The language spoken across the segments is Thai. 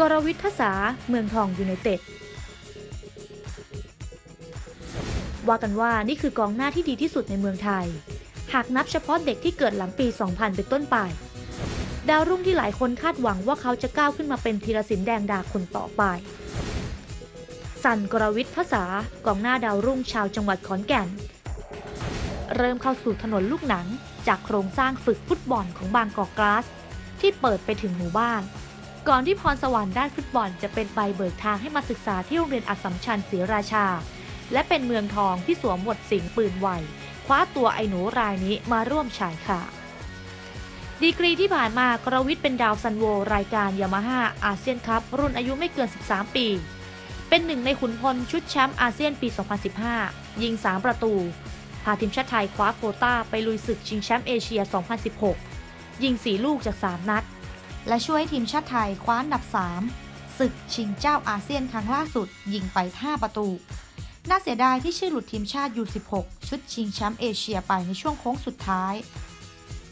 กรวิทย์ทศาเมืองทองยูไนเต็ดว่ากันว่านี่คือกองหน้าที่ดีที่สุดในเมืองไทย หากนับเฉพาะเด็กที่เกิดหลังปี 2000 เป็นต้นไป ดาวรุ่งที่หลายคนคาดหวังว่าเขาจะก้าวขึ้นมาเป็นธีรศิลป์แดงดาคนต่อไป สันกรวิทย์ทศากองหน้าดาวรุ่งชาวจังหวัดขอนแก่น เริ่มเข้าสู่ถนนลูกหนัง จากโครงสร้างฝึกฟุตบอลของบางกอกกลาส ที่เปิดไปถึงหมู่บ้าน ก่อนที่พรสวรรค์ด้านฟุตบอลจะเป็นใบเบิกทางให้มาศึกษาที่โรงเรียนอัสสัมชัญศรีราชา และเป็นเมืองทองที่สวมบทสิงปืนไวคว้าตัวไอ้หนูรายนี้มาร่วมฉายค่ะ ดีกรีที่ผ่านมากรวิทย์เป็นดาวซันโว รายการยามาฮ่าอาเซียนคัพรุ่นอายุไม่เกิน 13 ปี เป็นหนึ่งในขุนพลชุดแชมป์อาเซียนปี 2015 ยิง 3 ประตู พาทีมชาติไทยคว้าโคต้าไปลุยศึกชิงแชมป์เอเชีย 2016 ยิง 4 ลูกจาก 3 นัด และช่วยทีมชาติไทยคว้าอันดับ 3 ศึกชิงเจ้าอาเซียนครั้งล่าสุด ยิงไป 5 ประตู น่าเสียดายที่ชื่อหลุดทีมชาติยู16ชุดชิงแชมป์เอเชียไปในช่วงโค้งสุดท้าย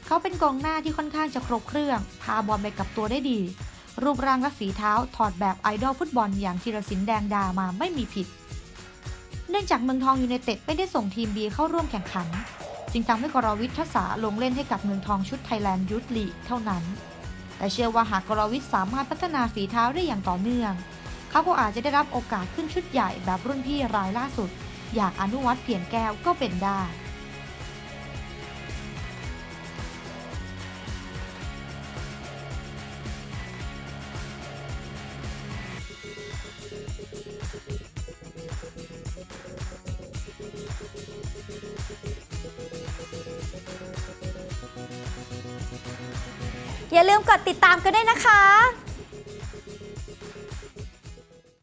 เขาเป็นกองหน้าที่ค่อนข้างจะครบเครื่อง พาบอลไปกับตัวได้ดี รูปร่างและฝีเท้าถอดแบบไอดอลฟุตบอลอย่างธีรศิลป์แดงดามาไม่มีผิด เนื่องจากเมืองทองยูไนเต็ดไม่ได้ส่งทีมบีเข้าร่วมแข่งขัน จึงทำให้กรวิทย์ทศาลงเล่นให้กับเมืองทองชุดไทยแลนด์ยูทลีกเท่านั้น แต่เชื่อว่าหากกรวิทย์สามารถพัฒนาฝีเท้าได้อย่างต่อเนื่องเขาก็อาจจะได้รับโอกาสขึ้นชุดใหญ่แบบรุ่นพี่รายล่าสุด อย่างอนุวัตเปลี่ยนแก้วก็เป็นได้ อย่าลืมกดติดตามกันด้วยนะคะ